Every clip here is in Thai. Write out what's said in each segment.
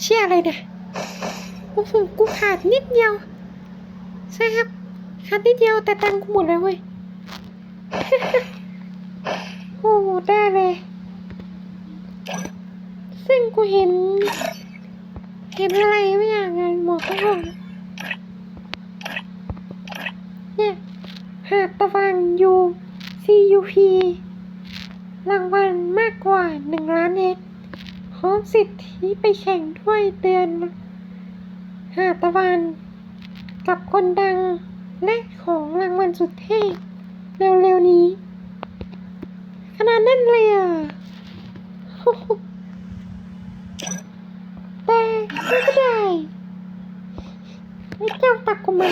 เชี่ยอะไรเนี่ยโอ้โหกูขาดนิดเดียวใช่ครับขาดนิดเดียวแต่ตังกูหมดเลยเว้ยโอ้โหได้เลย ซึ่งกูเห็น เห็นอะไรไม่อย่างเงินหมอกข้างห้องเนี่ยหาดตะวันยู CUP รางวัลมากกว่าหนึ่งล้านเองพร้อมสิทธิไปแข่งถ้วยเดือนหาตะวัน กับคนดังและของรางวัลสุดเท่เร็วๆนี้ ขนาดนั้นเลยอะแต่ไม่ได้ไอ้เจ้าตักกูมา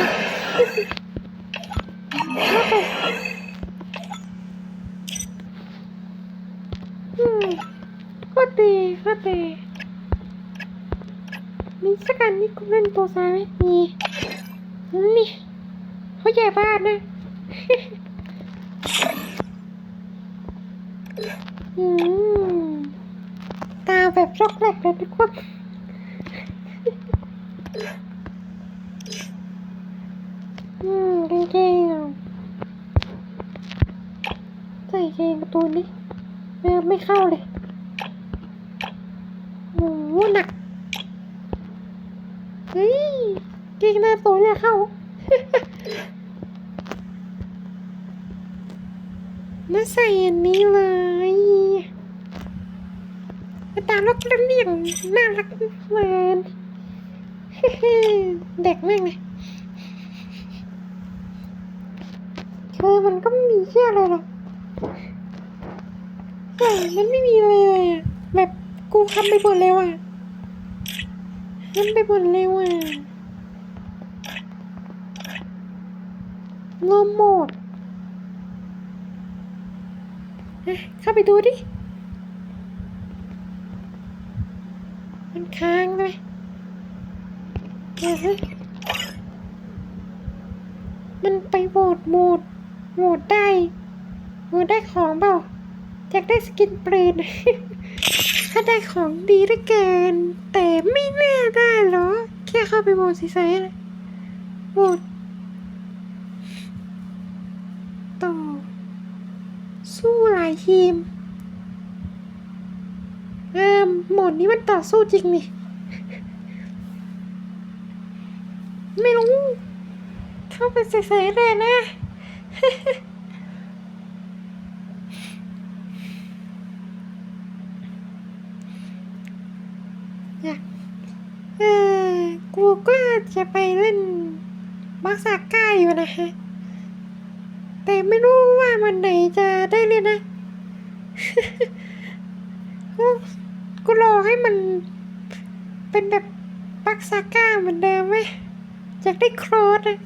ก็ดีก็ดีมีสักอันนี่กูเล่นตัวซ้ายไหมมีนี่เขาใหญ่บ้านนะตาแบบช็อกแลกเลยทุกคนอืมเก่งอะใส่เกงการ์ตูนนี่ เออไม่เข้าเลยโอ้โหหนักเฮ้ยเกงหน้าโตเนี่ยเข้ามาใส่อันนี้เลยตาลักเลี่ยงน่ารักเหมือนเด็กแม่งเลยคือมันก็มีเชื่ออะไรหรอก ใช่มันไม่มีเลยอะแบบกูทำไปหมดแล้วอะทำไปหมดแล้วอะลมหมดเข้าไปดูดิ มันค้างเลยมันไปโหวตโหวตโหวตได้โหวตได้ของเปล่า อยากได้สกินเปืนถ้าได้ของดีเหลือเกิน แต่ไม่น่าได้หรอ แค่เข้าไปโหวตเฉยๆนะโหวตต่อ สู้หลายทีมเออโหมดนี้มันต่อสู้จริงนี่ ไม่รู้ เข้าไปเฉยๆเลยนะ อยากเออกูก็จะไปเล่นบักซาก้าอยู่นะฮะ แต่ไม่รู้ว่าวันไหนจะได้เล่นนะกูรอให้มันเป็นแบบปักซาก้าเหมือนเดิมไหมอยากได้โครสอะ